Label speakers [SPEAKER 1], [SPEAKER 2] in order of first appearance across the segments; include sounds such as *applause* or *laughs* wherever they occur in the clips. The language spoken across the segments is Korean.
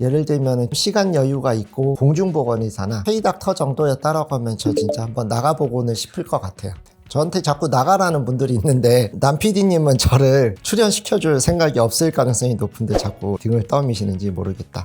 [SPEAKER 1] 예를 들면 시간 여유가 있고 공중보건의사나 페이닥터 정도였다라고 하면 저 진짜 한번 나가보고는 싶을 것 같아요. 저한테 자꾸 나가라는 분들이 있는데 남 PD님은 저를 출연시켜줄 생각이 없을 가능성이 높은데 자꾸 등을 떠미시는지 모르겠다.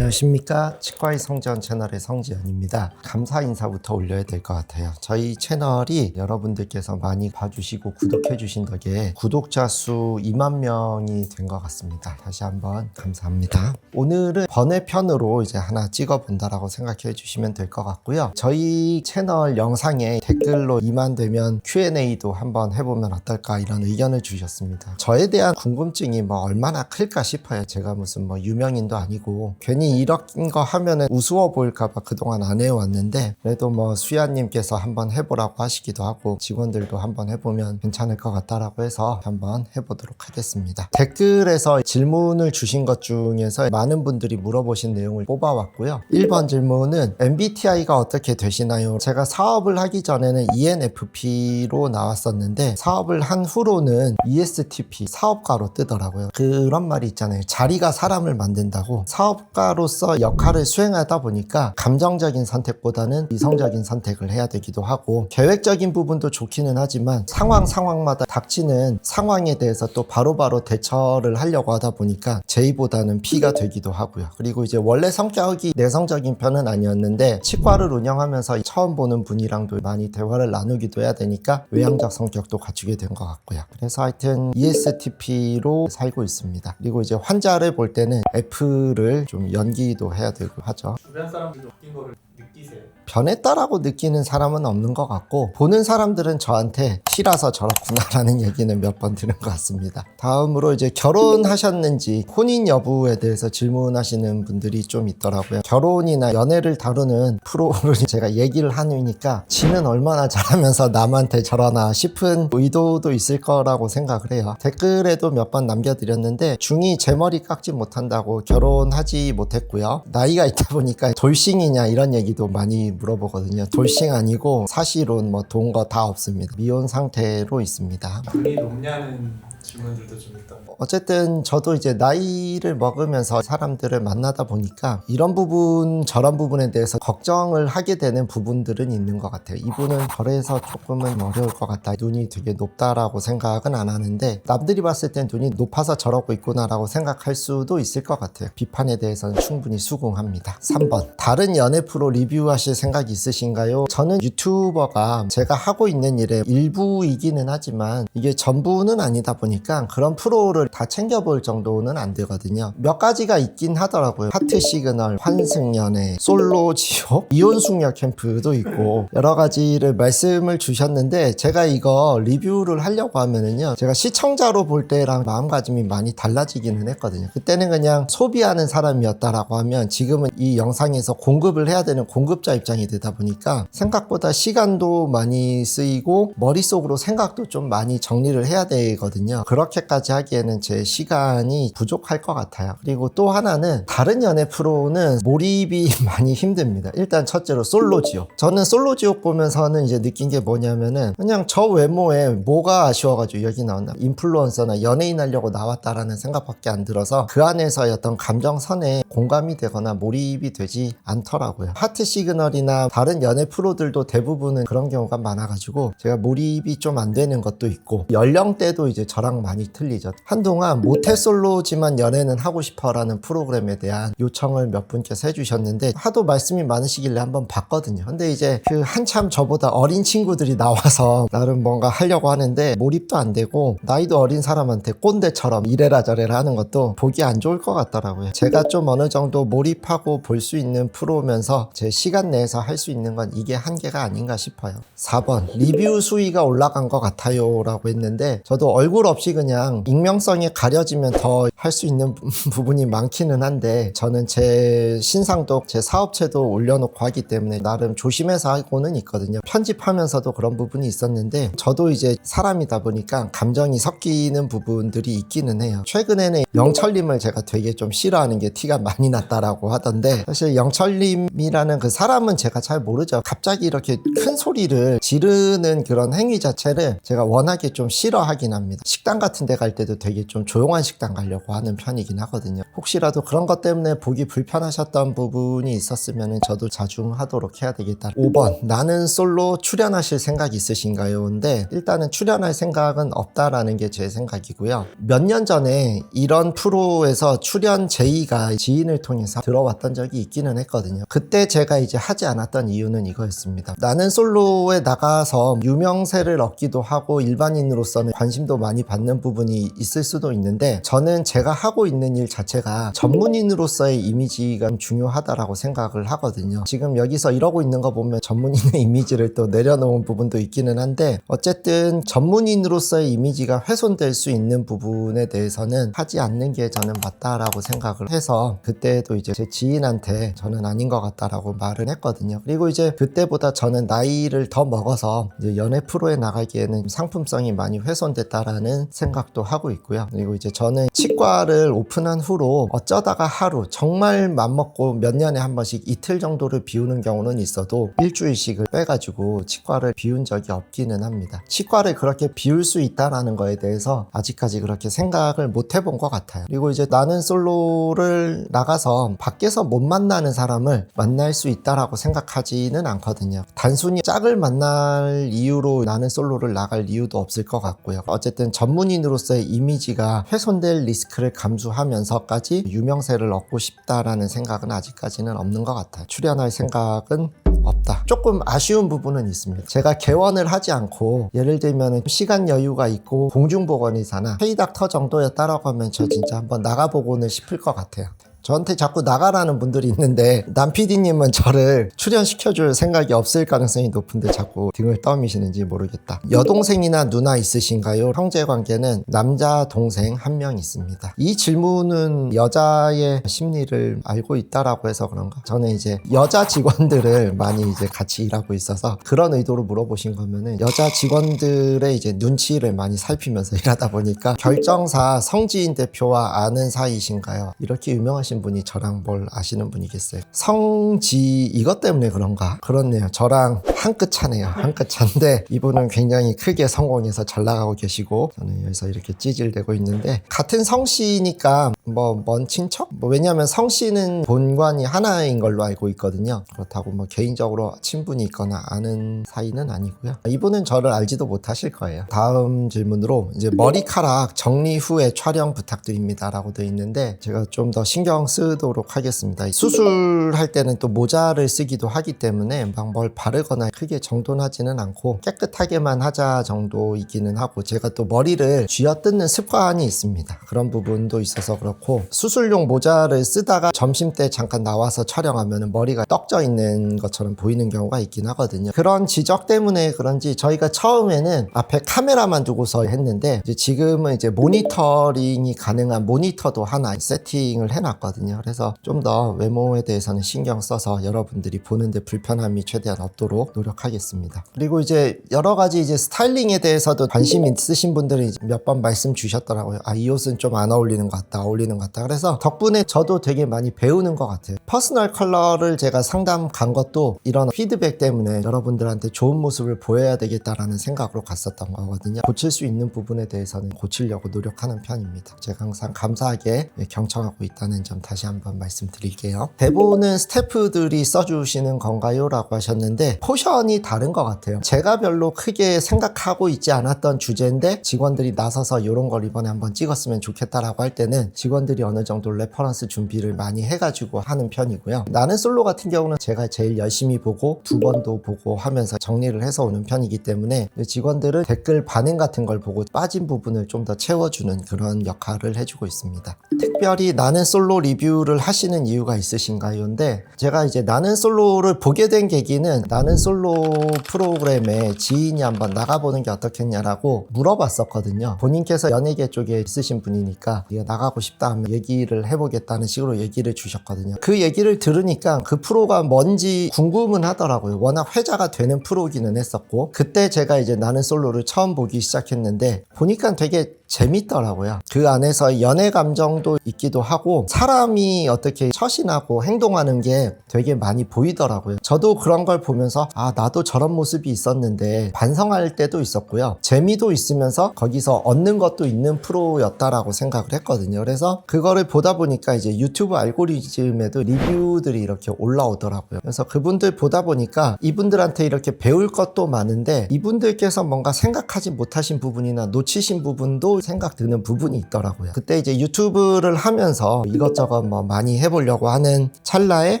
[SPEAKER 1] 안녕하십니까? 치과의 성지연 채널의 성지연입니다. 감사 인사부터 올려야 될 것 같아요. 저희 채널이 여러분들께서 많이 봐주시고 구독해 주신 덕에 구독자 수 2만 명이 된 것 같습니다. 다시 한번 감사합니다. 오늘은 번외편으로 이제 하나 찍어 본다라고 생각해 주시면 될 것 같고요. 저희 채널 영상에 댓글로 2만 되면 Q&A도 한번 해보면 어떨까 이런 의견을 주셨습니다. 저에 대한 궁금증이 뭐 얼마나 클까 싶어요. 제가 무슨 뭐 유명인도 아니고 괜히 이런 거 하면은 우스워 보일까봐 그동안 안 해왔는데 그래도 뭐 수야님께서 한번 해보라고 하시기도 하고 직원들도 한번 해보면 괜찮을 것 같다라고 해서 한번 해보도록 하겠습니다. 댓글에서 질문을 주신 것 중에서 많은 분들이 물어보신 내용을 뽑아왔고요. 1번 질문은 MBTI가 어떻게 되시나요? 제가 사업을 하기 전에는 ENFP로 나왔었는데 사업을 한 후로는 ESTP 사업가로 뜨더라고요. 그런 말이 있잖아요. 자리가 사람을 만든다고 사업가로 서 역할을 수행하다 보니까 감정적인 선택보다는 이성적인 선택을 해야 되기도 하고 계획적인 부분도 좋기는 하지만 상황 상황마다 닥치는 상황에 대해서 또 바로 바로 대처를 하려고 하다 보니까 J보다는 P가 되기도 하고요. 그리고 이제 원래 성격이 내성적인 편은 아니었는데 치과를 운영하면서 처음 보는 분이랑도 많이 대화를 나누기도 해야 되니까 외향적 성격도 갖추게 된 것 같고요. 그래서 하여튼 ESTP로 살고 있습니다. 그리고 이제 환자를 볼 때는 F를 좀 연 기도 해야 되고 하죠.
[SPEAKER 2] 주변 사람들도 바뀐 거를 느끼세요?
[SPEAKER 1] 변했다라고 느끼는 사람은 없는 것 같고 보는 사람들은 저한테 티라서 저렇구나라는 *laughs* 얘기는 몇 번 들은 것 같습니다. 다음으로 이제 결혼하셨는지 혼인 여부에 대해서 질문하시는 분들이 좀 있더라고요. 결혼이나 연애를 다루는 프로를 *laughs* 제가 얘기를 하니까 지는 얼마나 잘하면서 남한테 저러나 싶은 의도도 있을 거라고 생각을 해요. 댓글에도 몇 번 남겨드렸는데 중이 제 머리 깎지 못한다고 결혼하지 못했고요. 나이가 있다 보니까 돌싱이냐 이런 얘기 도 많이 물어보거든요. 돌싱 아니고 사실은 뭐 돈 거 다 없습니다. 미혼 상태로 있습니다.
[SPEAKER 2] 눈이 높냐는 질문들도 좀 있던데
[SPEAKER 1] 어쨌든 저도 이제 나이를 먹으면서 사람들을 만나다 보니까 이런 부분 저런 부분에 대해서 걱정을 하게 되는 부분들은 있는 것 같아요. 이분은 거래에서 조금은 어려울 것 같다. 눈이 되게 높다라고 생각은 안 하는데 남들이 봤을 땐 눈이 높아서 저러고 있구나라고 생각할 수도 있을 것 같아요. 비판에 대해서는 충분히 수긍합니다. 3번 다른 연애 프로 리뷰하실 생각 있으신가요? 저는 유튜버가 제가 하고 있는 일의 일부이기는 하지만 이게 전부는 아니다 보니 까 그런 프로를 다 챙겨볼 정도는 안 되거든요. 몇 가지가 있긴 하더라고요. 하트 시그널, 환승연애, 솔로 지옥, 이혼 숙녀 캠프도 있고 여러 가지를 말씀을 주셨는데 제가 이거 리뷰를 하려고 하면은요. 제가 시청자로 볼 때랑 마음가짐이 많이 달라지기는 했거든요. 그때는 그냥 소비하는 사람이었다라고 하면 지금은 이 영상에서 공급을 해야 되는 공급자 입장이 되다 보니까 생각보다 시간도 많이 쓰이고 머릿속으로 생각도 좀 많이 정리를 해야 되거든요. 그렇게까지 하기에는 제 시간이 부족할 것 같아요. 그리고 또 하나는 다른 연애 프로는 몰입이 *laughs* 많이 힘듭니다. 일단 첫째로 솔로 지옥. 저는 솔로 지옥 보면서는 이제 느낀 게 뭐냐면은 그냥 저 외모에 뭐가 아쉬워가지고 여기 나왔나 인플루언서나 연예인 하려고 나왔다라는 생각밖에 안 들어서 그 안에서의 어떤 감정선에 공감이 되거나 몰입이 되지 않더라고요. 하트 시그널이나 다른 연애 프로들도 대부분은 그런 경우가 많아가지고 제가 몰입이 좀 안 되는 것도 있고 연령대도 이제 저랑 많이 틀리죠. 한동안 모태솔로지만 연애는 하고 싶어라는 프로그램에 대한 요청을 몇 분께서 해주셨는데 하도 말씀이 많으시길래 한번 봤거든요. 근데 이제 그 한참 저보다 어린 친구들이 나와서 나름 뭔가 하려고 하는데 몰입도 안 되고 나이도 어린 사람한테 꼰대처럼 이래라 저래라 하는 것도 보기 안 좋을 것 같더라고요. 제가 좀 어느 정도 몰입하고 볼 수 있는 프로면서 제 시간 내에서 할 수 있는 건 이게 한계가 아닌가 싶어요. 4번 리뷰 수위가 올라간 것 같아요 라고 했는데 저도 얼굴 없이 그냥 익명성이 가려지면 더 할 수 있는 *laughs* 부분이 많기는 한데 저는 제 신상도 제 사업체도 올려놓고 하기 때문에 나름 조심해서 하고는 있거든요. 편집하면서도 그런 부분이 있었는데 저도 이제 사람이다 보니까 감정이 섞이는 부분들이 있기는 해요. 최근에는 영철님을 제가 되게 좀 싫어하는 게 티가 많이 났다라고 하던데 사실 영철님이라는 그 사람은 제가 잘 모르죠. 갑자기 이렇게 큰 소리를 지르는 그런 행위 자체를 제가 워낙에 좀 싫어하긴 합니다. 식당 같은 데 갈 때도 되게 좀 조용한 식당 가려고 하는 편이긴 하거든요. 혹시라도 그런 것 때문에 보기 불편하셨던 부분이 있었으면 저도 자중하도록 해야 되겠다. 5번 나는 솔로 출연하실 생각 있으신가요? 근데 일단은 출연할 생각은 없다라는 게 제 생각이고요. 몇 년 전에 이런 프로에서 출연 제의가 지 인을 통해서 들어왔던 적이 있기는 했거든요. 그때 제가 이제 하지 않았던 이유는 이거였습니다. 나는 솔로에 나가서 유명세를 얻기도 하고 일반인으로서는 관심도 많이 받는 부분이 있을 수도 있는데 저는 제가 하고 있는 일 자체가 전문인으로서의 이미지가 중요하다라고 생각을 하거든요. 지금 여기서 이러고 있는 거 보면 전문인의 *laughs* 이미지를 또 내려놓은 부분도 있기는 한데 어쨌든 전문인으로서의 이미지가 훼손될 수 있는 부분에 대해서는 하지 않는 게 저는 맞다라고 생각을 해서 그때도 이제 제 지인한테 저는 아닌 것 같다라고 말을 했거든요. 그리고 이제 그때보다 저는 나이를 더 먹어서 연애 프로에 나가기에는 상품성이 많이 훼손됐다라는 생각도 하고 있고요. 그리고 이제 저는 치과를 오픈한 후로 어쩌다가 하루 정말 맘먹고 몇 년에 한 번씩 이틀 정도를 비우는 경우는 있어도 일주일씩을 빼가지고 치과를 비운 적이 없기는 합니다. 치과를 그렇게 비울 수 있다라는 거에 대해서 아직까지 그렇게 생각을 못 해본 것 같아요. 그리고 이제 나는 솔로를 나가서 밖에서 못 만나는 사람을 만날 수 있다라고 생각하지는 않거든요. 단순히 짝을 만날 이유로 나는 솔로를 나갈 이유도 없을 것 같고요. 어쨌든 전문인으로서의 이미지가 훼손될 리스크를 감수하면서까지 유명세를 얻고 싶다라는 생각은 아직까지는 없는 것 같아요. 출연할 생각은 없다. 조금 아쉬운 부분은 있습니다. 제가 개원을 하지 않고 예를 들면 시간 여유가 있고 공중보건의사나 페이닥터 정도였다라고 하면 저 진짜 한번 나가보고는 싶을 것 같아요. 저한테 자꾸 나가라는 분들이 있는데 남 PD님은 저를 출연시켜줄 생각이 없을 가능성이 높은데 자꾸 등을 떠미시는지 모르겠다. 여동생이나 누나 있으신가요? 형제 관계는 남자 동생 한 명 있습니다. 이 질문은 여자의 심리를 알고 있다라고 해서 그런가? 저는 이제 여자 직원들을 많이 이제 같이 일하고 있어서 그런 의도로 물어보신 거면은 여자 직원들의 이제 눈치를 많이 살피면서 *laughs* 일하다 보니까 결정사 성지인 대표와 아는 사이이신가요? 이렇게 유명하신 분이 저랑 뭘 아시는 분이겠어요? 성지 이것 때문에 그런가? 그렇네요. 저랑 한 끗 차네요. 한 끗 차인데 이분은 굉장히 크게 성공해서 잘 나가고 계시고 저는 여기서 이렇게 찌질대고 있는데 같은 성씨니까 뭐 먼 친척? 뭐 왜냐하면 성씨는 본관이 하나인 걸로 알고 있거든요. 그렇다고 뭐 개인적으로 친분이 있거나 아는 사이는 아니고요. 이분은 저를 알지도 못하실 거예요. 다음 질문으로 이제 머리카락 정리 후에 촬영 부탁드립니다라고 되어 있는데 제가 좀 더 신경 쓰도록 하겠습니다. 수술할 때는 또 모자를 쓰기도 하기 때문에 막 뭘 바르거나 크게 정돈하지는 않고 깨끗하게만 하자 정도이기는 하고 제가 또 머리를 쥐어뜯는 습관이 있습니다. 그런 부분도 있어서 그렇고 수술용 모자를 쓰다가 점심 때 잠깐 나와서 촬영하면 머리가 떡져 있는 것처럼 보이는 경우가 있긴 하거든요. 그런 지적 때문에 그런지 저희가 처음에는 앞에 카메라만 두고서 했는데 이제 지금은 이제 모니터링이 가능한 모니터도 하나 세팅을 해놨거든요. 그래서 좀 더 외모에 대해서는 신경 써서 여러분들이 보는데 불편함이 최대한 없도록 노력하겠습니다. 그리고 이제 여러 가지 이제 스타일링에 대해서도 관심 있으신 분들이 몇 번 말씀 주셨더라고요. 아, 이 옷은 좀 안 어울리는 것 같다, 어울리 는 것 같다. 그래서 덕분에 저도 되게 많이 배우는 것 같아요. 퍼스널 컬러를 제가 상담 간 것도 이런 피드백 때문에 여러분들한테 좋은 모습을 보여야 되겠다라는 생각으로 갔었던 거거든요. 고칠 수 있는 부분에 대해서는 고치려고 노력하는 편입니다. 제가 항상 감사하게 경청하고 있다는 점 다시 한번 말씀드릴게요. 대본은 스태프들이 써주시는 건가요? 라고 하셨는데 포션이 다른 것 같아요. 제가 별로 크게 생각하고 있지 않았던 주제인데 직원들이 나서서 이런 걸 이번에 한번 찍었으면 좋겠다라고 할 때는 직원들이 어느 정도 레퍼런스 준비를 많이 해가지고 하는 편이고요. 나는 솔로 같은 경우는 제가 제일 열심히 보고 두 번도 보고 하면서 정리를 해서 오는 편이기 때문에 직원들은 댓글 반응 같은 걸 보고 빠진 부분을 좀 더 채워주는 그런 역할을 해주고 있습니다. 특별히 나는 솔로 리뷰를 하시는 이유가 있으신가요? 근데 제가 이제 나는 솔로를 보게 된 계기는 나는 솔로 프로그램에 지인이 한번 나가보는 게 어떻겠냐라고 물어봤었거든요. 본인께서 연예계 쪽에 있으신 분이니까 네가 나가고 싶다 하면 얘기를 해보겠다는 식으로 얘기를 주셨거든요. 그 얘기를 들으니까 그 프로가 뭔지 궁금은 하더라고요. 워낙 회자가 되는 프로기는 했었고 그때 제가 이제 나는 솔로를 처음 보기 시작했는데 보니까 되게 재밌더라고요. 그 안에서 연애 감정도 있기도 하고 사람이 어떻게 처신하고 행동하는 게 되게 많이 보이더라고요. 저도 그런 걸 보면서 아 나도 저런 모습이 있었는데 반성할 때도 있었고요. 재미도 있으면서 거기서 얻는 것도 있는 프로였다라고 생각을 했거든요. 그래서 그거를 보다 보니까 이제 유튜브 알고리즘에도 리뷰들이 이렇게 올라오더라고요. 그래서 그분들 보다 보니까 이분들한테 이렇게 배울 것도 많은데 이분들께서 뭔가 생각하지 못하신 부분이나 놓치신 부분도 생각 드는 부분이 있더라고요. 그때 이제 유튜브를 하면서 이것저것 뭐 많이 해보려고 하는 찰나에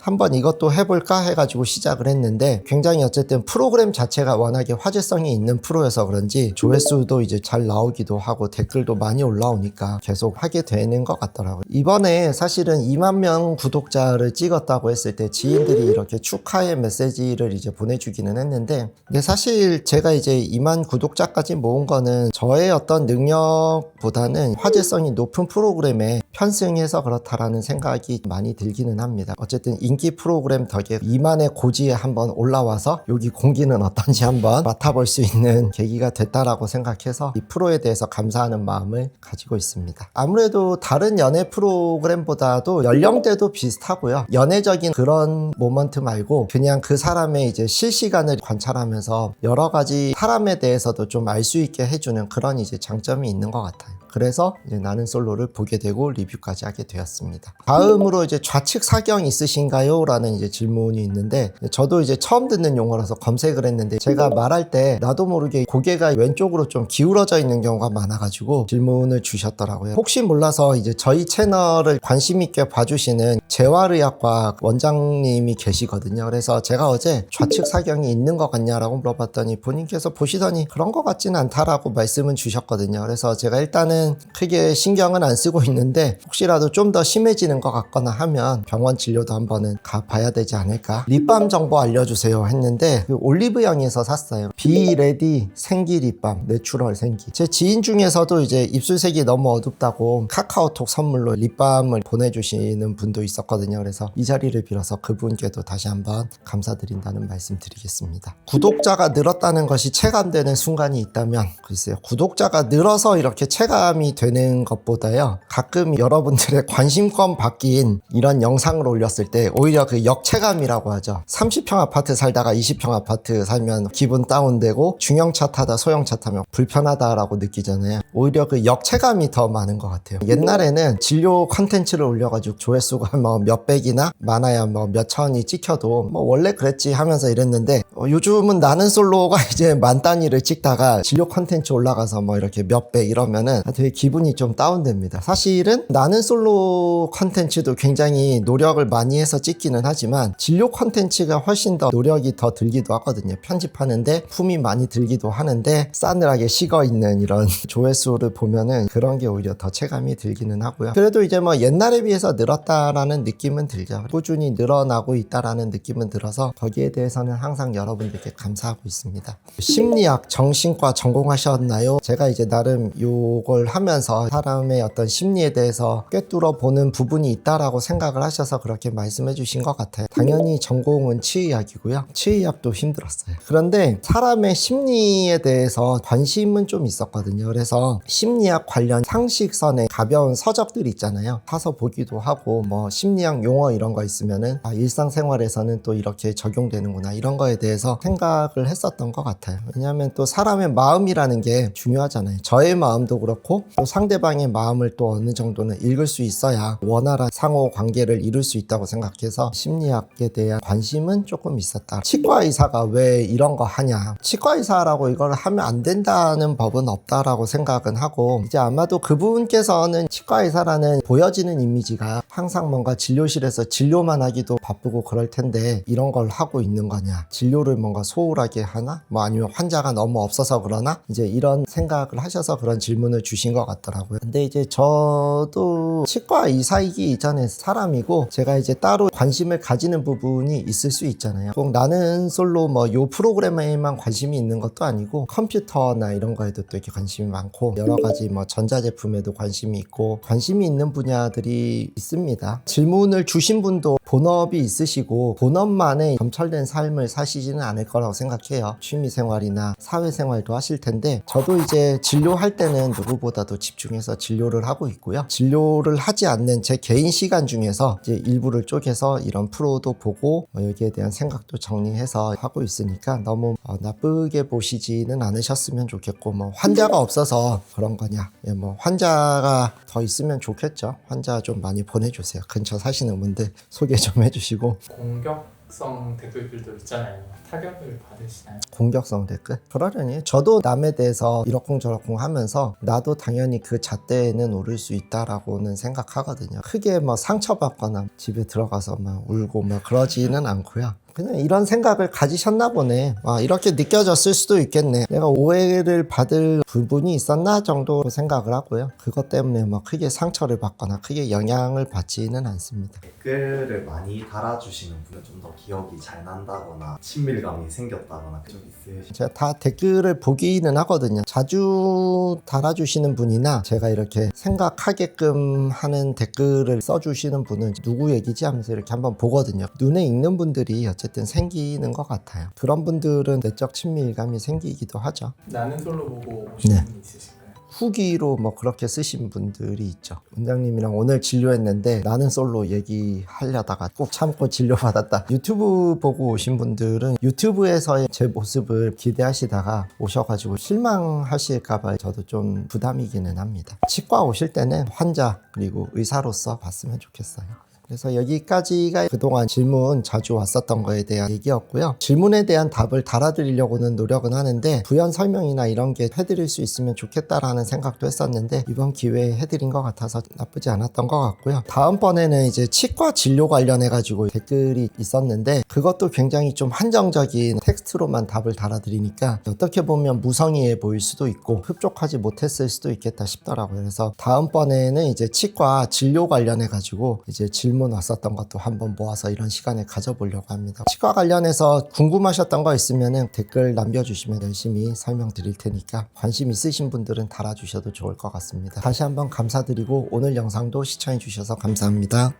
[SPEAKER 1] 한번 이것도 해볼까 해가지고 시작을 했는데 굉장히 어쨌든 프로그램 자체가 워낙에 화제성이 있는 프로여서 그런지 조회수도 이제 잘 나오기도 하고 댓글도 많이 올라오니까 계속 하게 되는 것 같더라고요. 이번에 사실은 2만 명 구독자를 찍었다고 했을 때 지인들이 이렇게 축하의 메시지를 이제 보내주기는 했는데 근데 사실 제가 이제 2만 구독자까지 모은 거는 저의 어떤 능력 보다는 화제성이 높은 프로그램에 편승해서 그렇다라는 생각이 많이 들기는 합니다. 어쨌든 인기 프로그램 덕에 2만의 고지에 한번 올라와서 여기 공기는 어떤지 한번 맡아볼 수 있는 계기가 됐다라고 생각해서 이 프로에 대해서 감사하는 마음을 가지고 있습니다. 아무래도 다른 연애 프로그램보다도 연령대도 비슷하고요. 연애적인 그런 모먼트 말고 그냥 그 사람의 이제 실시간을 관찰하면서 여러 가지 사람에 대해서도 좀 알 수 있게 해주는 그런 이제 장점이 있는 것 같아요. 그래서 이제 나는 솔로를 보게 되고 리뷰까지 하게 되었습니다. 다음으로 이제 좌측 사경 있으신가요? 라는 이제 질문이 있는데 저도 이제 처음 듣는 용어라서 검색을 했는데 제가 말할 때 나도 모르게 고개가 왼쪽으로 좀 기울어져 있는 경우가 많아가지고 질문을 주셨더라고요. 혹시 몰라서 이제 저희 채널을 관심 있게 봐주시는 재활의학과 원장님이 계시거든요. 그래서 제가 어제 좌측 사경이 있는 것 같냐라고 물어봤더니 본인께서 보시더니 그런 것 같지는 않다라고 말씀은 주셨거든요. 그래서 제가 일단은 크게 신경은 안 쓰고 있는데 혹시라도 좀 더 심해지는 것 같거나 하면 병원 진료도 한번은 가봐야 되지 않을까. 립밤 정보 알려주세요 했는데 그 올리브영에서 샀어요. 비레디 생기 립밤 내추럴 생기. 제 지인 중에서도 이제 입술색이 너무 어둡다고 카카오톡 선물로 립밤을 보내주시는 분도 있었거든요. 그래서 이 자리를 빌어서 그분께도 다시 한번 감사드린다는 말씀 드리겠습니다. 구독자가 늘었다는 것이 체감되는 순간이 있다면 글쎄요. 구독자가 늘어서 이렇게 체감 이 되는 것보다요. 가끔 여러분들의 관심권 바뀐 이런 영상을 올렸을 때 오히려 그 역체감이라고 하죠. 30평 아파트 살다가 20평 아파트 살면 기분 다운되고 중형차 타다 소형차 타면 불편하다라고 느끼잖아요. 오히려 그 역체감이 더 많은 것 같아요. 옛날에는 진료 컨텐츠를 올려가지고 조회수가 *laughs* 뭐 몇백이나 많아야 뭐 몇천이 찍혀도 뭐 원래 그랬지 하면서 이랬는데 어, 요즘은 나는 솔로가 *laughs* 이제 만 단위를 찍다가 진료 컨텐츠 올라가서 뭐 이렇게 몇백 이러면은 되게 기분이 좀 다운됩니다. 사실은 나는 솔로 컨텐츠도 굉장히 노력을 많이 해서 찍기는 하지만 진료 컨텐츠가 훨씬 더 노력이 더 들기도 하거든요. 편집하는데 품이 많이 들기도 하는데 싸늘하게 식어 있는 이런 *laughs* 조회수를 보면은 그런 게 오히려 더 체감이 들기는 하고요. 그래도 이제 뭐 옛날에 비해서 늘었다라는 느낌은 들죠. 꾸준히 늘어나고 있다라는 느낌은 들어서 거기에 대해서는 항상 여러분들께 감사하고 있습니다. 심리학, 정신과 전공하셨나요? 제가 이제 나름 요걸 하면서 사람의 어떤 심리에 대해서 꿰뚫어 보는 부분이 있다라고 생각을 하셔서 그렇게 말씀해 주신 것 같아요. 당연히 전공은 치의학이고요. 치의학도 힘들었어요. 그런데 사람의 심리에 대해서 관심은 좀 있었거든요. 그래서 심리학 관련 상식선의 가벼운 서적들 있잖아요. 사서 보기도 하고 뭐 심리학 용어 이런 거 있으면은 아, 일상생활에서는 또 이렇게 적용되는구나 이런 거에 대해서 생각을 했었던 것 같아요. 왜냐하면 또 사람의 마음이라는 게 중요하잖아요. 저의 마음도 그렇고 또 상대방의 마음을 또 어느 정도는 읽을 수 있어야 원활한 상호 관계를 이룰 수 있다고 생각해서 심리학에 대한 관심은 조금 있었다. 치과 의사가 왜 이런 거 하냐? 치과 의사라고 이걸 하면 안 된다는 법은 없다라고 생각은 하고 이제 아마도 그분께서는 치과 의사라는 보여지는 이미지가 항상 뭔가 진료실에서 진료만 하기도 바쁘고 그럴 텐데 이런 걸 하고 있는 거냐? 진료를 뭔가 소홀하게 하나? 뭐 아니면 환자가 너무 없어서 그러나? 이제 이런 생각을 하셔서 그런 질문을 주신 것 같더라고요. 근데 이제 저도 치과 의사이기 이전에 사람이고 제가 이제 따로 관심을 가지는 부분이 있을 수 있잖아요. 꼭 나는 솔로 뭐 요 프로그램에만 관심이 있는 것도 아니고 컴퓨터나 이런 거에도 또 이렇게 관심이 많고 여러 가지 뭐 전자제품에도 관심이 있고 관심이 있는 분야들이 있 습니다. 질문을 주신 분도 본업이 있으시고 본업만에 점철된 삶을 사시지는 않을 거라고 생각해요. 취미 생활이나 사회 생활도 하실 텐데 저도 이제 진료할 때는 누구보다도 집중해서 진료를 하고 있고요. 진료를 하지 않는 제 개인 시간 중에서 이제 일부를 쪼개서 이런 프로도 보고 뭐 여기에 대한 생각도 정리해서 하고 있으니까 너무 어, 나쁘게 보시지는 않으셨으면 좋겠고 뭐 환자가 없어서 그런 거냐 예, 뭐 환자가 더 있으면 좋겠죠 환자 좀 많이 보내 주세요. 근처 사시는 분들 소개 좀 해주시고.
[SPEAKER 2] 공격성 댓글들도 있잖아요. 타격을 받으시나요?
[SPEAKER 1] 공격성 댓글? 그러려니. 저도 남에 대해서 이러쿵저러쿵 하면서 나도 당연히 그 잣대에는 오를 수 있다라고는 생각하거든요. 크게 뭐 상처받거나 집에 들어가서 막 울고 막 그러지는 않고요 그냥 이런 생각을 가지셨나 보네. 아, 이렇게 느껴졌을 수도 있겠네. 내가 오해를 받을 부분이 있었나 정도 생각을 하고요. 그것 때문에 뭐 크게 상처를 받거나 크게 영향을 받지는 않습니다.
[SPEAKER 3] 댓글을 많이 달아주시는 분은 좀 더 기억이 잘 난다거나 친밀감이 생겼다거나 좀 있으시죠?
[SPEAKER 1] 제가 다 댓글을 보기는 하거든요. 자주 달아주시는 분이나 제가 이렇게 생각하게끔 하는 댓글을 써주시는 분은 누구 얘기지 하면서 이렇게 한번 보거든요. 눈에 익는 분들이 어쨌든 생기는 것 같아요. 그런 분들은 내적 친밀감이 생기기도 하죠.
[SPEAKER 2] 나는 솔로 보고 오신
[SPEAKER 1] 네.
[SPEAKER 2] 분이 있으실까요?
[SPEAKER 1] 후기로 뭐 그렇게 쓰신 분들이 있죠. 원장님이랑 오늘 진료했는데 나는 솔로 얘기하려다가 꼭 참고 진료받았다. 유튜브 보고 오신 분들은 유튜브에서의 제 모습을 기대하시다가 오셔가지고 실망하실까봐 저도 좀 부담이기는 합니다. 치과 오실 때는 환자 그리고 의사로서 봤으면 좋겠어요. 그래서 여기까지가 그동안 질문 자주 왔었던 거에 대한 얘기였고요. 질문에 대한 답을 달아드리려고는 노력은 하는데 부연 설명이나 이런 게 해드릴 수 있으면 좋겠다라는 생각도 했었는데 이번 기회에 해드린 것 같아서 나쁘지 않았던 것 같고요. 다음번에는 이제 치과 진료 관련해 가지고 댓글이 있었는데 그것도 굉장히 좀 한정적인 텍스트로만 답을 달아드리니까 어떻게 보면 무성의해 보일 수도 있고 흡족하지 못했을 수도 있겠다 싶더라고요. 그래서 다음번에는 이제 치과 진료 관련해 가지고 이제 질문 왔었던 것도 한번 모아서 이런 시간을 가져보려고 합니다. 치과 관련해서 궁금하셨던 거 있으면 댓글 남겨주시면 열심히 설명드릴 테니까 관심 있으신 분들은 달아주셔도 좋을 것 같습니다. 다시 한번 감사드리고 오늘 영상도 시청해 주셔서 감사합니다.